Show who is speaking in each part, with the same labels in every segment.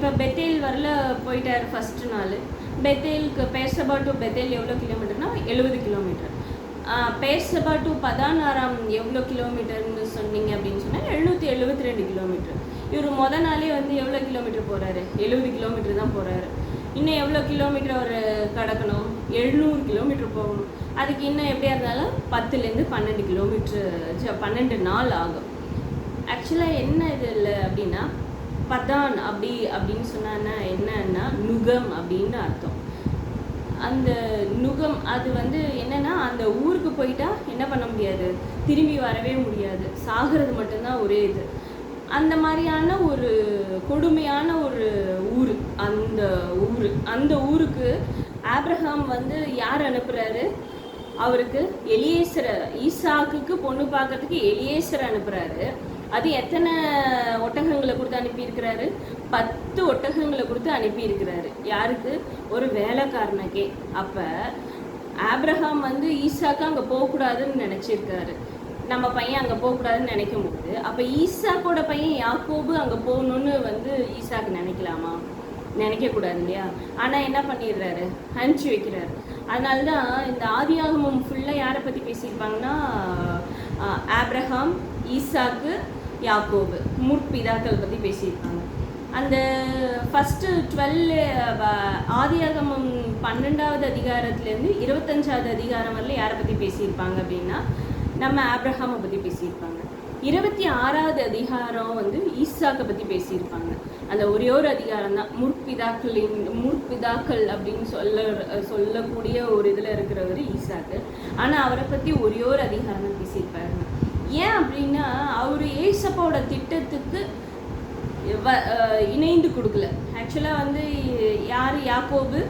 Speaker 1: இப்போ பெத்தேல் வரல போயிட்டார் ஃபஸ்ட்டு நாள். பெத்தேலுக்கு பேர்சபா டு பெத்தேல் எவ்வளோ கிலோமீட்டர்னா எழுபது கிலோமீட்டர் பேர்சபா டு பதானாராம் எவ்வளோ கிலோமீட்டர்னு சொன்னீங்க அப்படின்னு சொன்னால் எழுநூற்றி எழுபத்தி ரெண்டு கிலோமீட்டர் இவர் முத நாளே வந்து எவ்வளோ கிலோமீட்டர் போகிறாரு எழுபது கிலோமீட்டர் தான் போகிறாரு இன்னும் எவ்வளோ கிலோமீட்டர் அவர் கடக்கணும்? எழுநூறு கிலோமீட்டர் போகணும். அதுக்கு இன்னும் எப்படியா இருந்தாலும் பத்துலேருந்து பன்னெண்டு கிலோமீட்டர் பன்னெண்டு நாள் ஆகும். ஆக்சுவலாக என்ன இது இல்லை அப்படின்னா பதான் அப்படி அப்படின்னு சொன்னா என்னன்னா நுகம் அப்படின்னு அர்த்தம். அந்த நுகம் அது வந்து என்னன்னா அந்த ஊருக்கு போயிட்டா என்ன பண்ண முடியாது? திரும்பி வரவே முடியாது. சாகிறது மட்டும்தான் ஒரே இது. அந்த மாதிரியான ஒரு கொடுமையான ஒரு ஊர் அந்த ஊர். அந்த ஊருக்கு ஆப்ரஹாம் வந்து யார் அனுப்புறாரு? அவருக்கு எலியேசரை ஈசாக்குக்கு பொண்ணு பார்க்கறதுக்கு எலியேசர் அனுப்புறாரு. அது எத்தனை ஒட்டகங்களை கொடுத்து அனுப்பியிருக்கிறாரு? பத்து ஒட்டகங்களை கொடுத்து அனுப்பியிருக்கிறாரு. யாருக்கு? ஒரு வேலைக்காரனுக்கே. அப்போ ஆப்ரஹாம் வந்து ஈசாக்கு அங்கே போகக்கூடாதுன்னு நினச்சிருக்காரு. நம்ம பையன் அங்கே போகக்கூடாதுன்னு நினைக்கும் போது அப்போ ஈசாக்கோட பையன் யாக்கோபு அங்கே போகணுன்னு வந்து ஈசாக்கு நினைக்கலாமா? நினைக்கக்கூடாது இல்லையா? ஆனால் என்ன பண்ணிடுறாரு? அனுப்பிச்சி வைக்கிறாரு. அதனால தான் இந்த ஆதியாகமம் ஃபுல்லாக யாரை பற்றி பேசியிருப்பாங்கன்னா ஆப்ரஹாம் ஈசாக்கு யாக்கோபு முற்பிதாக்கள் பற்றி பேசியிருப்பாங்க அந்த ஃபஸ்ட்டு டுவெல் ஆதியாகமம் பன்னெண்டாவது அதிகாரத்துலேருந்து இருபத்தஞ்சாவது அதிகாரம் வரல யாரை பற்றி பேசியிருப்பாங்க அப்படின்னா நம்ம ஆப்ரஹாமை பற்றி பேசியிருப்பாங்க. இருபத்தி ஆறாவது அதிகாரம் வந்து ஈசாக்கை பற்றி பேசியிருப்பாங்க. அந்த ஒரே ஒரு அதிகாரம் தான் முற்பிதாக்களின் முற்பிதாக்கள் அப்படின்னு சொல்ல சொல்லக்கூடிய ஒரு இதில் இருக்கிறவர் ஈசாக்கு. ஆனால் அவரை பற்றி ஒரே ஒரு அதிகாரம் தான் பேசியிருப்பாருங்க. ஏன் அப்படின்னா அவர் ஏசப்பாவோட திட்டத்துக்கு வ- இணைந்து கொடுக்கல. ஆக்சுவலாக வந்து யார்? யாக்கோபு.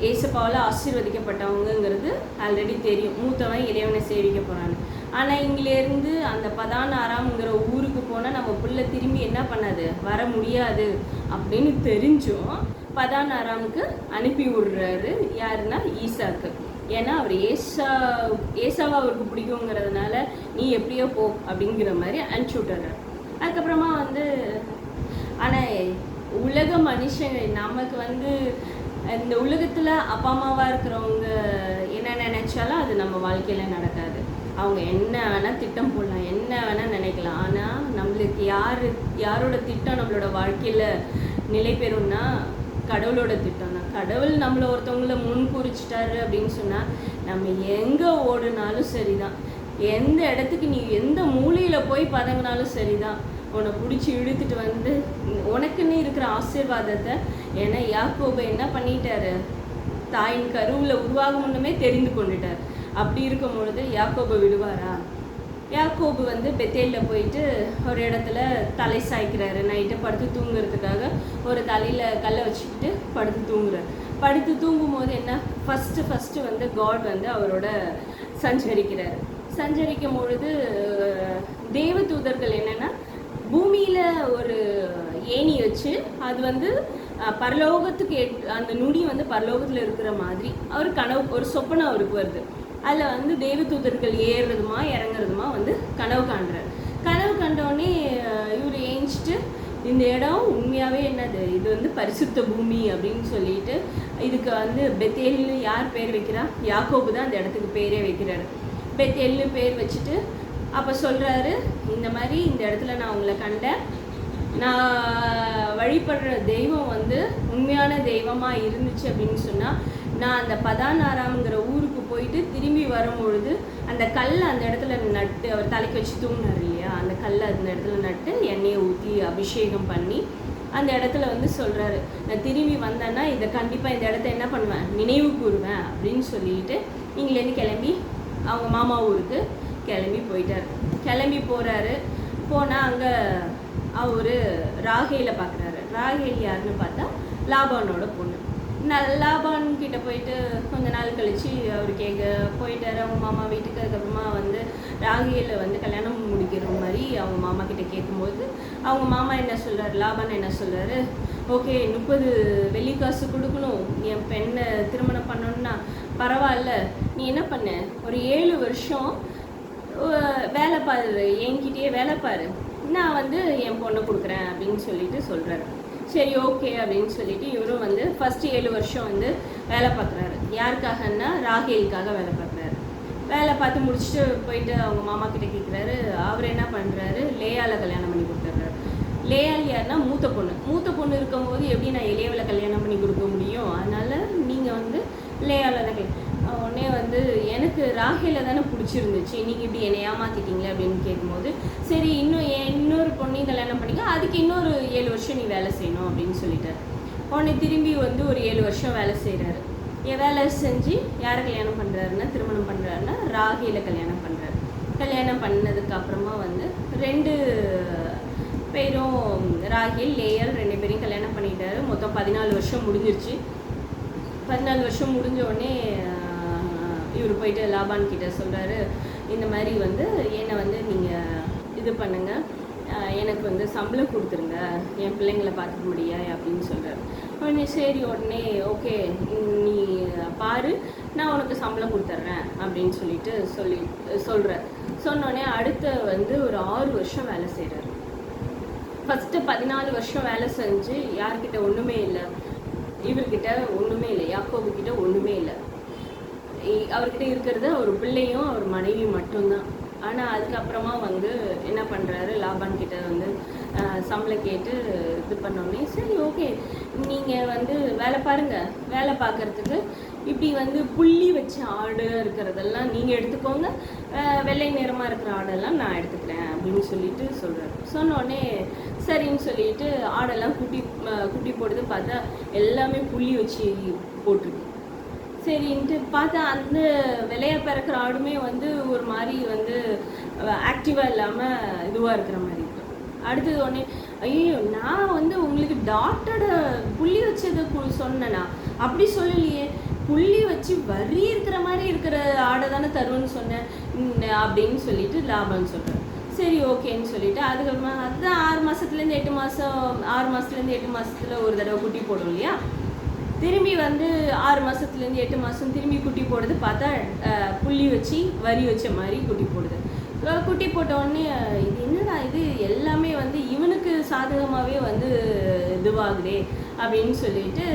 Speaker 1: ஏசப்பாவில் ஆசீர்வதிக்கப்பட்டவங்கங்கிறது ஆல்ரெடி தெரியும். மூத்தவன் இறைவனை சேவிக்க போகிறான்னு ஆனால் இங்கிலேருந்து அந்த பதானாராம்ங்கிற ஊருக்கு போனால் நம்ம பிள்ளை திரும்பி என்ன பண்ணாது? வர முடியாது அப்படின்னு தெரிஞ்சும் பதானாராமுக்கு அனுப்பி விடுறாரு. யாருன்னா ஈசாக்கு. ஏன்னா அவர் ஏசா ஏசாவை அவருக்கு பிடிக்குங்கிறதுனால நீ எப்படியோ போ அப்படிங்கிற மாதிரி அனுப்பிச்சி விட்டுறாரு. அதுக்கப்புறமா வந்து ஆனால் உலக மனுஷங்க நமக்கு வந்து இந்த உலகத்தில் அப்பா அம்மாவாக இருக்கிறவங்க என்ன நினைச்சாலும் அது நம்ம வாழ்க்கையில் நடக்காது. அவங்க என்ன வேணால் திட்டம் போடலாம் என்ன வேணால் நினைக்கலாம். ஆனால் நம்மளுக்கு யார் யாரோட திட்டம் நம்மளோட வாழ்க்கையில் நிலை பெறும்னா கடவுளோட திட்டம் தான். கடவுள் நம்மளை ஒருத்தவங்கள முன் குறிச்சிட்டாரு அப்படின்னு சொன்னால் நம்ம எங்கே ஓடுனாலும் சரிதான். எந்த இடத்துக்கு நீ எந்த மூலையில் போய் பதங்கினாலும் சரிதான். உன்னை பிடிச்சி இழுத்துட்டு வந்து உனக்குன்னு இருக்கிற ஆசீர்வாதத்தை ஏன்னா யாக்கோபை என்ன பண்ணிட்டாரு? தாயின் கருவில் உருவாகும் முன்னமே தெரிந்து கொண்டுட்டார். அப்படி இருக்கும் பொழுது யாக்கோபை விடுவாரா? யாக்கோபு வந்து பெத்தேலில் போயிட்டு ஒரு இடத்துல தலை சாய்க்கிறாரு. நைட்டு படுத்து தூங்குறதுக்காக ஒரு தலையில் கல்லை வச்சுக்கிட்டு படுத்து தூங்குறாரு. படுத்து தூங்கும் போது என்ன? ஃபஸ்ட்டு ஃபஸ்ட்டு வந்து காட் வந்து அவரோட சஞ்சரிக்கிறார். சஞ்சரிக்கும் பொழுது தேவ தூதர்கள் என்னென்னா பூமியில் ஒரு ஏணி வச்சு அது வந்து பரலோகத்துக்கு எட் அந்த நுடி வந்து பரலோகத்தில் இருக்கிற மாதிரி அவர் கனவு ஒரு சொப்பனை அவருக்கு வருது. அதில் வந்து தேவதூதர்கள் ஏறுறதுமா இறங்குறதுமா வந்து கனவு காண்றார். கனவு கண்டோடனே இவர் ஏஞ்சிட்டு இந்த இடம் உண்மையாகவே என்னது? இது வந்து பரிசுத்த பூமி அப்படின்னு சொல்லிட்டு இதுக்கு வந்து பெத்தேல்னு யார் பேர் வைக்கிறா? யாக்கோபு தான் அந்த இடத்துக்கு பேரே வைக்கிறாரு. பெத்தேல்னு பேர் வச்சுட்டு அப்போ சொல்கிறாரு இந்த மாதிரி இந்த இடத்துல நான் உங்களை கண்டேன். நான் வழிபடுற தெய்வம் வந்து உண்மையான தெய்வமாக இருந்துச்சு அப்படின்னு சொன்னால் நான் அந்த பதானாராம்ங்கிற ஊருக்கு போயிட்டு திரும்பி வரும்பொழுது அந்த கல் அந்த இடத்துல நட்டு அவர் தலைக்கு வச்சு தூங்கினார் இல்லையா? அந்த கல் அந்த இடத்துல நட்டு எண்ணெயை ஊற்றி அபிஷேகம் பண்ணி அந்த இடத்துல வந்து சொல்கிறாரு நான் திரும்பி வந்தேன்னா இதை கண்டிப்பாக இந்த இடத்த என்ன பண்ணுவேன்? நினைவு கூறுவேன் அப்படின்னு சொல்லிட்டு இங்கேருந்து கிளம்பி அவங்க மாமா ஊருக்கு கிளம்பி போயிட்டார். கிளம்பி போகிறாரு போனால் அங்கே அவர் ராகேல பார்க்குறாரு ராகேல் யாருன்னு பார்த்தா லாபானோட பொண்ணு. ந- லாபான் போயிட்டு கொஞ்ச நாள் கழிச்சு அவர் கேட்க போயிட்டார். அவங்க மாமா வீட்டுக்கு அதுக்கப்புறமா வந்து ராகியில் வந்து கல்யாணம் முடிக்கிற மாதிரி அவங்க மாமா கிட்ட கேட்கும்போது அவங்க மாமா என்ன சொல்கிறார் லாபான் என்ன சொல்கிறார் ஓகே முப்பது வெள்ளி காசு கொடுக்கணும். என் பெண்ணை திருமணம் பண்ணணும்னா பரவாயில்ல. நீ என்ன பண்ண? ஒரு ஏழு வருஷம் வேலை பாரு. என்கிட்டயே வேலை பாரு. நான் வந்து என் பொண்ணை கொடுக்குறேன் அப்படின்னு சொல்லிட்டு சொல்கிறாரு சரி ஓகே அப்படின்னு சொல்லிட்டு இவரும் வந்து ஃபஸ்ட்டு ஏழு வருஷம் வந்து வேலை பார்க்குறாரு. யாருக்காகன்னா ராகேலுக்காக வேலை பார்க்குறாரு. வேலை பார்த்து முடிச்சுட்டு போயிட்டு அவங்க மாமா கிட்ட கேட்குறாரு அவர் என்ன பண்ணுறாரு லேயால கல்யாணம் பண்ணி கொடுத்துட்றாரு. லேயால் யாருன்னா மூத்த பொண்ணு. மூத்த பொண்ணு இருக்கும்போது எப்படி நான் இளையவளை கல்யாணம் பண்ணி கொடுக்க முடியும்? அதனால் நீங்கள் வந்து லேயால தான் கேட்குறேன் உடனே வந்து எனக்கு ராகில தானே பிடிச்சிருந்துச்சு. நீங்கள் இப்படி என்னை ஏமாத்திட்டீங்களே அப்படின்னு கேட்கும்போது சரி இன்னும் என் இன்னொரு பொண்ணையும் கல்யாணம் பண்ணிக்க அதுக்கு இன்னொரு ஏழு வருஷம் நீ வேலை செய்யணும் அப்படின்னு சொல்லிட்டார். உடனே திரும்பி வந்து ஒரு ஏழு வருஷம் வேலை செய்கிறாரு என் வேலை செஞ்சு யாரை கல்யாணம் பண்ணுறாருன்னா திருமணம் பண்ணுறாருன்னா ராகியில் கல்யாணம் பண்ணுறாரு கல்யாணம் பண்ணதுக்கு அப்புறமா வந்து ரெண்டு பேரும் ராகில் லேயர் ரெண்டு பேரையும் கல்யாணம் பண்ணிட்டாரு. மொத்தம் பதினாலு வருஷம் முடிஞ்சிருச்சு. பதினாலு வருஷம் முடிஞ்ச உடனே இவர் போயிட்டு லாபான் கிட்ட சொல்கிறாரு இந்த மாதிரி வந்து என்னை வந்து நீங்கள் இது பண்ணுங்கள் எனக்கு வந்து சம்பளம் கொடுத்துருங்க. என் பிள்ளைங்களை பார்த்துக்க முடியா அப்படின்னு சொல்கிறார் உடனே சரி உடனே ஓகே நீ பாரு. நான் உனக்கு சம்பளம் கொடுத்துட்றேன் அப்படின்னு சொல்லிட்டு சொல்லி சொல்கிறார் சொன்னோடனே அடுத்த வந்து ஒரு ஆறு வருஷம் வேலை செய்கிறாரு ஃபஸ்ட்டு பதினாலு வருஷம் வேலை செஞ்சு யார்கிட்ட ஒன்றுமே இல்லை. இவர்கிட்ட ஒன்றுமே இல்லை யாக்கோபு ஒன்றுமே இல்லை. அவர்கிட்ட இருக்கிறது அவர் பிள்ளையும் அவர் மனைவி மட்டும்தான். ஆனால் அதுக்கப்புறமா வந்து என்ன பண்ணுறாரு லாபான் கிட்ட வந்து சம்பளம் கேட்டு இது பண்ணோடனே சரி ஓகே. நீங்கள் வந்து வேலை பாருங்கள் வேலை பார்க்கறதுக்கு இப்படி வந்து புள்ளி வச்ச ஆடு இருக்கிறதெல்லாம் நீங்கள் எடுத்துக்கோங்க. வெள்ளை நிறமாக இருக்கிற ஆடெல்லாம் நான் எடுத்துக்கிறேன் அப்படின்னு சொல்லிட்டு சொல்கிறாரு சொன்னோடனே சரின்னு சொல்லிட்டு ஆடெல்லாம் குட்டி குட்டி போடுது. பார்த்தா எல்லாமே புள்ளி வச்சு போட்டிருக்கு. சரின்ட்டு பார்த்தா அந்த விளைய பிறக்கிற ஆடுமே வந்து ஒரு மாதிரி வந்து ஆக்டிவாக இல்லாமல் இதுவாக இருக்கிற மாதிரி இருக்கும் அடுத்தது உடனே ஐயோ நான் வந்து உங்களுக்கு டாட்டோட புள்ளி வச்சதை சொன்னேனா? அப்படி சொல்லலையே. புள்ளி வச்சு வரி இருக்கிற மாதிரி இருக்கிற ஆடை தானே தருவேன்னு சொன்னேன். அப்படின்னு சொல்லிட்டு லாபம்னு சொல்கிறேன் சரி ஓகேன்னு சொல்லிட்டு அதுக்கப்புறமா அதுதான் ஆறு மாதத்துலேருந்து எட்டு மாதம் ஆறு மாதத்துலேருந்து எட்டு மாதத்தில் ஒரு தடவை குட்டி போடும் இல்லையா? திரும்பி வந்து ஆறு மாதத்துலேருந்து எட்டு மாதம் திரும்பி குட்டி போடுது பார்த்தா புள்ளி வச்சு வரி வச்ச மாதிரி குட்டி போடுது. குட்டி போட்ட உடனே இது என்னடா இது? எல்லாமே வந்து இவனுக்கு சாதகமாகவே வந்து இதுவாகுதே அப்படின்னு சொல்லிட்டு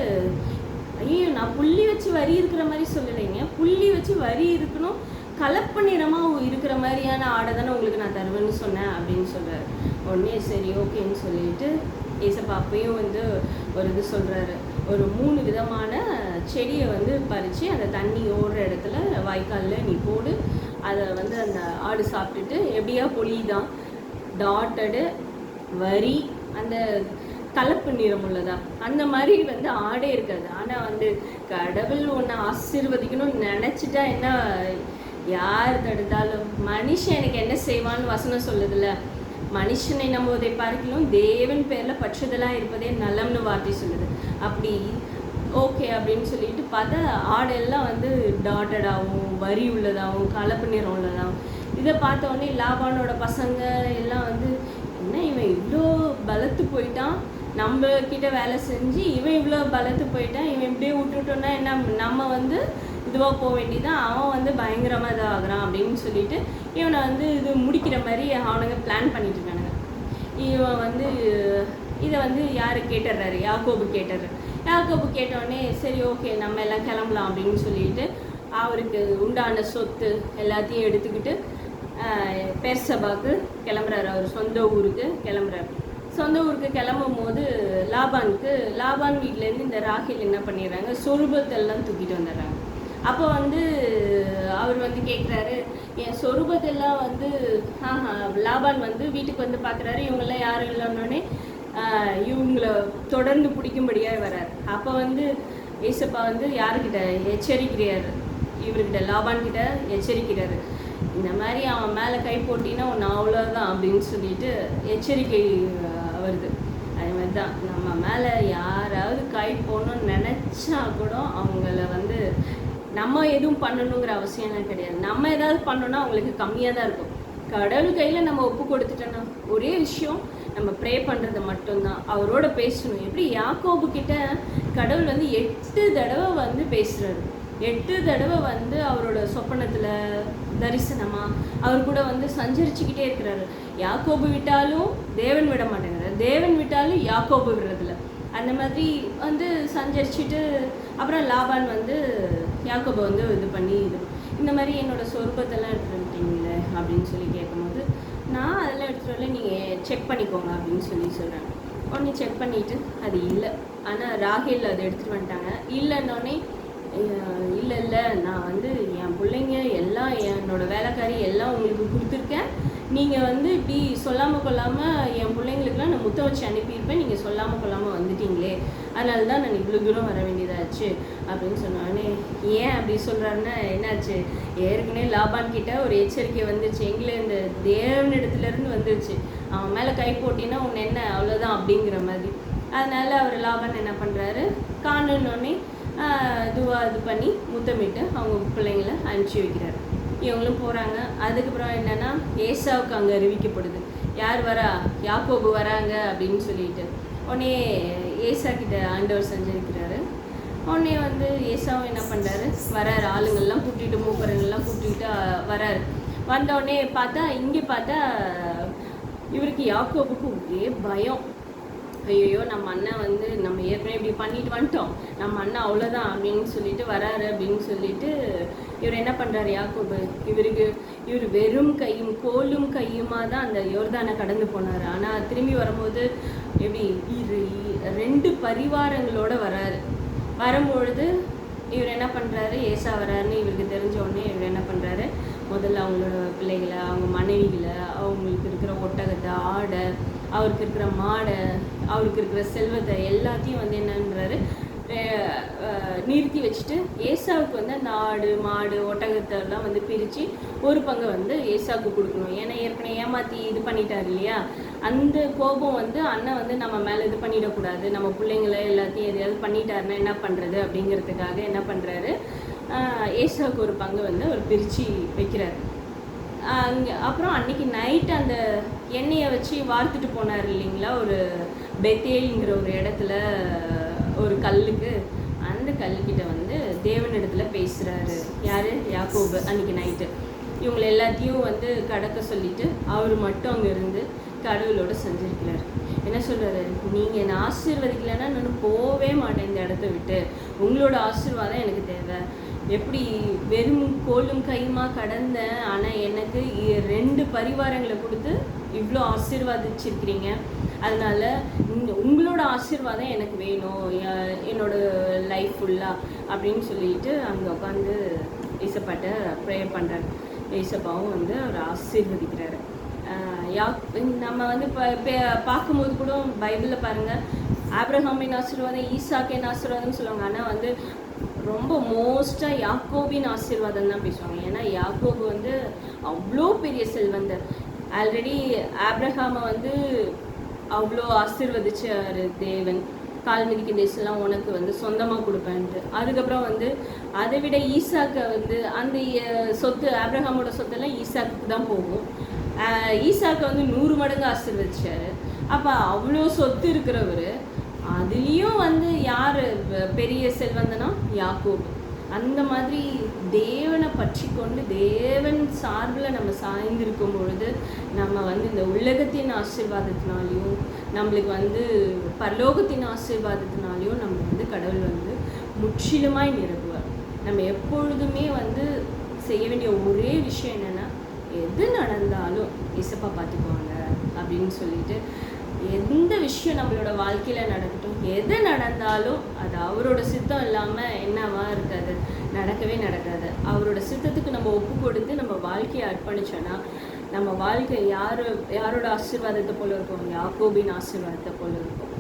Speaker 1: ஐயோ நான் புள்ளி வச்சு வரி இருக்கிற மாதிரி சொல்லலைங்க. புள்ளி வச்சு வரி இருக்கணும் கலப்பு நிறமாக இருக்கிற மாதிரியான ஆடை தானே உங்களுக்கு நான் தருவேன்னு சொன்னேன் அப்படின்னு சொல்கிறார் உடனே சரி ஓகேன்னு சொல்லிட்டு ஏசப்பா அப்பயும் வந்து ஒரு இது சொல்கிறாரு ஒரு மூணு விதமான செடியை வந்து பறித்து அந்த தண்ணி ஓடுற இடத்துல வாய்க்காலில் நீ போடு. அதை வந்து அந்த ஆடு சாப்பிட்டுட்டு எப்படியா பொழிதான் டாட்டடு வரி அந்த கலப்பு நிறம் உள்ளதா? அந்த மாதிரி வந்து ஆடே இருக்காது. ஆனால் வந்து கடவுள் ஒன்று ஆசீர்வதிக்கணும்னு நினச்சிட்டா என்ன? யார் தடுத்தாலும் மனுஷன் எனக்கு என்ன செய்வான்னு வசனம் சொல்லுதுல்ல? மனுஷனை நம்புவதை பார்க்கலாம் தேவன் பேரில் பற்றுதலாக இருப்பதே நலம்னு வார்த்தை சொல்லுது. அப்படி ஓகே அப்படின்னு சொல்லிட்டு பார்த்தா ஆடெல்லாம் வந்து டாட்டடாகவும் வரி உள்ளதாகவும் கலப்பு நிறம் உள்ளதாகவும் இதை பார்த்த உடனே லாபானோட பசங்க எல்லாம் வந்து என்ன இவன் இவ்வளோ பலத்து போயிட்டான்? நம்ம கிட்ட வேலை செஞ்சு இவன் இவ்வளோ பலத்து போயிட்டான். இவன் இப்படியே விட்டுட்டோன்னா என்ன நம்ம வந்து இதுவாக போக வேண்டியதான் அவன் வந்து பயங்கரமாக இதாகிறான் அப்படின்னு சொல்லிட்டு இவனை வந்து இது முடிக்கிற மாதிரி அவனுங்க பிளான் பண்ணிட்டு இருக்கானுங்க. இவன் வந்து இதை வந்து யார் கேட்டுடுறாரு? யாக்கோபு கேட்டுறாரு யாக்கோபு கேட்டோடனே சரி ஓகே நம்ம எல்லாம் கிளம்பலாம் அப்படின்னு சொல்லிட்டு அவருக்கு உண்டான சொத்து எல்லாத்தையும் எடுத்துக்கிட்டு பெர்சபாக்கு கிளம்புறாரு. அவர் சொந்த ஊருக்கு கிளம்புறாரு. சொந்த ஊருக்கு கிளம்பும் போது லாபானுக்கு லாபான் வீட்டிலேருந்து இந்த ராகில் என்ன பண்ணிடுறாங்க? சொருபத்தெல்லாம் தூக்கிட்டு வந்துடுறாங்க. அப்போ வந்து அவர் வந்து கேட்குறாரு என் சொரூபத்தெல்லாம் வந்து லாபான் வந்து வீட்டுக்கு வந்து பார்க்குறாரு இவங்கெல்லாம் யாரும் இல்லைன்னொடனே இவங்கள தொடர்ந்து பிடிக்கும்படியாக வரார் அப்போ வந்து ஏசப்பா வந்து யாருக்கிட்ட? எச்சரிக்கிறார். இவர்கிட்ட லாபான் கிட்ட எச்சரிக்கிறாரு. இந்த மாதிரி அவன் மேலே கை போட்டின்னா ஒன்று அவ்வளோதான் அப்படின்னு சொல்லிட்டு எச்சரிக்கை வருது. அது மாதிரி தான் நம்ம மேலே யாராவது கை போகணும்னு நினச்சா கூட அவங்கள வந்து நம்ம எதுவும் பண்ணணுங்கிற அவசியம்லாம் கிடையாது. நம்ம ஏதாவது பண்ணோம்னா அவங்களுக்கு கம்மியாக தான் இருக்கும். கடவுள் கையில் நம்ம ஒப்பு கொடுத்துட்டோன்னா ஒரே விஷயம் நம்ம ப்ரே பண்ணுறது மட்டும்தான். அவரோட பேசணும். எப்படி யாக்கோபு கிட்ட கடவுள் வந்து எட்டு தடவை வந்து பேசுகிறாரு எட்டு தடவை வந்து அவரோட சொப்பனத்தில் தரிசனமாக அவர் கூட வந்து சஞ்சரிச்சுக்கிட்டே இருக்கிறாரு. யாக்கோபு விட்டாலும் தேவன் விட மாட்டேங்கிறார். தேவன் விட்டாலும் யாக்கோபு விடுறதில்ல. அந்த மாதிரி வந்து சஞ்சரிச்சுட்டு அப்புறம் லாபான் வந்து யாக்கோபை வந்து இது பண்ணி இது இந்த மாதிரி என்னோடய சொருபத்தெல்லாம் எடுத்துகிட்டு அப்படின்னு சொல்லி கேட்கும்போது நான் அதெல்லாம் எடுத்துகிட்டு வரல நீங்கள் செக் பண்ணிக்கோங்க அப்படின்னு சொல்லி சொல்கிறாங்க உடனே செக் பண்ணிவிட்டு அது இல்லை. ஆனால் ராகேல் அதை எடுத்துகிட்டு வந்துட்டாங்க. இல்லைன்னொடனே இல்லை இல்லை நான் வந்து என் பிள்ளைங்க எல்லாம் என்னோடய வேலைக்காரி எல்லாம் உங்களுக்கு கொடுத்துருக்கேன். நீங்கள் வந்து இப்படி சொல்லாமல் கொள்ளாமல் என் பிள்ளைங்களுக்குலாம் நான் முத்த வச்சு அனுப்பியிருப்பேன். நீங்கள் சொல்லாமல் கொள்ளாமல் வந்துட்டீங்களே. அதனால தான் நான் இவ்வளோ தூரம் வர வேண்டியதாச்சு அப்படின்னு சொன்னானே ஏன் அப்படி சொல்கிறாருன்னா என்னாச்சு? ஏற்கனவே லாபான் கிட்ட ஒரு எச்சரிக்கை வந்துச்சு. எங்களை இந்த தேவனிடத்துலேருந்து வந்துருச்சு. அவன் மேலே கை போட்டினா உன்னை என்ன? அவ்வளோதான் அப்படிங்கிற மாதிரி. அதனால் அவர் லாபான் என்ன பண்ணுறாரு காணுன்னொடனே இதுவாக இது பண்ணி முத்தமிட்டு அவங்க பிள்ளைங்கள அனுப்பிச்சி வைக்கிறாரு. இவங்களும் போகிறாங்க அதுக்கப்புறம் என்னென்னா ஏசாவுக்கு அங்கே அறிவிக்கப்படுது. யார் வரா? யாக்கோபு வராங்க அப்படின்னு சொல்லிட்டு. உடனே ஏசா கிட்ட ஆண்டவர் செஞ்சிருக்கிறாரு. உடனே வந்து ஏசாவும் என்ன பண்ணுறாரு வராரு. ஆளுங்கள்லாம் கூட்டிகிட்டு மூப்பரங்கள்லாம் கூட்டிகிட்டு வராரு. வந்த உடனே பார்த்தா இங்கே பார்த்தா இவருக்கு யாக்கோபுக்கு ஒரே பயம். ஐயோ நம்ம அண்ணன் வந்து நம்ம ஏற்கனவே இப்படி பண்ணிட்டு வந்துட்டோம். நம்ம அண்ணன் அவ்வளோதான் அப்படின்னு சொல்லிட்டு வராரு அப்படின்னு சொல்லிட்டு இவர் என்ன பண்ணுறாரு யாக்கோபு? இவருக்கு இவர் வெறும் கையும் கோலும் கையுமா தான் அந்த யோர்தானை கடந்து போனார். ஆனால் திரும்பி வரும்போது எப்படி இரு ரெண்டு பரிவாரங்களோட வராரு. வரும்பொழுது இவர் என்ன பண்ணுறாரு ஏசா வராருன்னு இவருக்கு தெரிஞ்ச உடனே இவர் என்ன பண்ணுறாரு முதல்ல அவங்களோட பிள்ளைகளை அவங்க மனைவிகளை அவங்களுக்கு இருக்கிற ஒட்டகத்தை ஆடை அவருக்கு இருக்கிற மாடை அவருக்கு இருக்கிற செல்வத்தை எல்லாத்தையும் வந்து என்னன்றாரு? நிறுத்தி வச்சுட்டு ஏசாவுக்கு வந்து அந்த ஆடு மாடு ஒட்டகத்தை எல்லாம் வந்து பிரித்து ஒரு பங்கை வந்து ஏசாவுக்கு கொடுக்கணும். ஏன்னா ஏற்கனவே ஏமாற்றி இது பண்ணிட்டாரு இல்லையா? அந்த கோபம் வந்து அண்ணன் வந்து நம்ம மேலே இது பண்ணிடக்கூடாது. நம்ம பிள்ளைங்களை எல்லாத்தையும் எதையாவது பண்ணிட்டாருன்னா என்ன பண்ணுறது அப்படிங்கிறதுக்காக என்ன பண்ணுறாரு ஏசாவுக்கு ஒரு பங்கு வந்து அவர் பிரித்து வைக்கிறார். அங்கே அப்புறம் அன்னைக்கு நைட் அந்த எண்ணெயை வச்சு வார்த்துட்டு போனார் இல்லைங்களா? ஒரு பெத்தேலிங்கிற ஒரு இடத்துல ஒரு கல்லுக்கு. அந்த கல்லுக்கிட்ட வந்து தேவனிடத்துல பேசுகிறாரு யார்? யாக்கோபு அன்னைக்கு நைட்டு இவங்களை எல்லாத்தையும் வந்து கடக்க சொல்லிட்டு அவர் மட்டும் அங்கே இருந்து கடவுளோட செஞ்சிருக்கிறார். என்ன சொல்கிறாரு நீங்கள் என்னை ஆசீர்வதிக்கலைன்னா நான் போகவே மாட்டேன் இந்த இடத்த விட்டு. உங்களோட ஆசீர்வாதம் எனக்கு தேவை. எப்படி வெறும் கோலும் கையுமா கடந்தேன் ஆனால் எனக்கு ரெண்டு பரிவாரங்களை கொடுத்து இவ்வளோ ஆசீர்வாதிச்சிருக்கிறீங்க. அதனால் உங்களோட ஆசீர்வாதம் எனக்கு வேணும். என்னோட லைஃப் ஃபுல்லாக அப்படின்னு சொல்லிட்டு அங்கே உட்காந்து ஈசப்பாட்ட ப்ரேயர் பண்ணுறாரு ஈசப்பாவும் வந்து அவர் ஆசீர்வதிக்கிறாரு. யா நம்ம வந்து இப்போ பார்க்கும்போது கூட பைபிளில் பாருங்கள் ஆப்ரஹாமின் ஆசீர்வாதம் ஈசாக்கின் ஆசீர்வாதம்னு சொல்லுவாங்க. ஆனால் வந்து ரொம்ப மோஸ்ட்டாக யாக்கோபின் ஆசீர்வாதம் தான் பேசுவாங்க. ஏன்னா யாக்கோபு வந்து அவ்வளோ பெரிய செல்வந்தர். ஆல்ரெடி ஆப்ரஹாமை வந்து அவ்வளோ ஆசீர்வதிச்சார் தேவன். கால் மிதிக்க தேசம்லாம் உனக்கு வந்து சொந்தமாக கொடுப்பேன்ட்டு. அதுக்கப்புறம் வந்து அதை விட ஈசாக்கை வந்து அந்த சொத்து ஆப்ரஹாமோட சொத்தெல்லாம் ஈசாக்கு தான் போகும். ஈசாக்கு வந்து நூறு மடங்கு ஆசீர்வதிச்சார். அப்போ அவ்வளோ சொத்து இருக்கிறவர். அதுலேயும் வந்து யார் பெரிய செல்வந்தனா? யாக்கோபு. அந்த மாதிரி தேவனை பற்றி கொண்டு தேவன் சார்பில் நம்ம சாய்ந்திருக்கும் பொழுது நம்ம வந்து இந்த உலகத்தின் ஆசீர்வாதத்தினாலையும் நம்மளுக்கு வந்து பரலோகத்தின் ஆசீர்வாதத்தினாலையும் நம்ம வந்து கடவுள் வந்து முற்றிலுமாய் நிரப்புவார். நம்ம எப்பொழுதுமே வந்து செய்ய வேண்டிய ஒரே விஷயம் என்னென்னா எது நடந்தாலும் இசப்பா பார்த்துக்குவாங்க அப்படின்னு சொல்லிட்டு எந்த விஷயம் நம்மளோட வாழ்க்கையில் நடக்கட்டும் எது நடந்தாலும் அது அவரோட சித்தம் இல்லாமல் என்னவா இருக்காது நடக்கவே நடக்காது. அவரோட சித்தத்துக்கு நம்ம ஒப்பு கொடுத்து நம்ம வாழ்க்கையை அர்ப்பணிச்சோன்னா நம்ம வாழ்க்கை யார் யாரோட ஆசீர்வாதத்தை போல இருக்கும்? யாக்கோபின் ஆசீர்வாதத்தை போல இருக்கும்.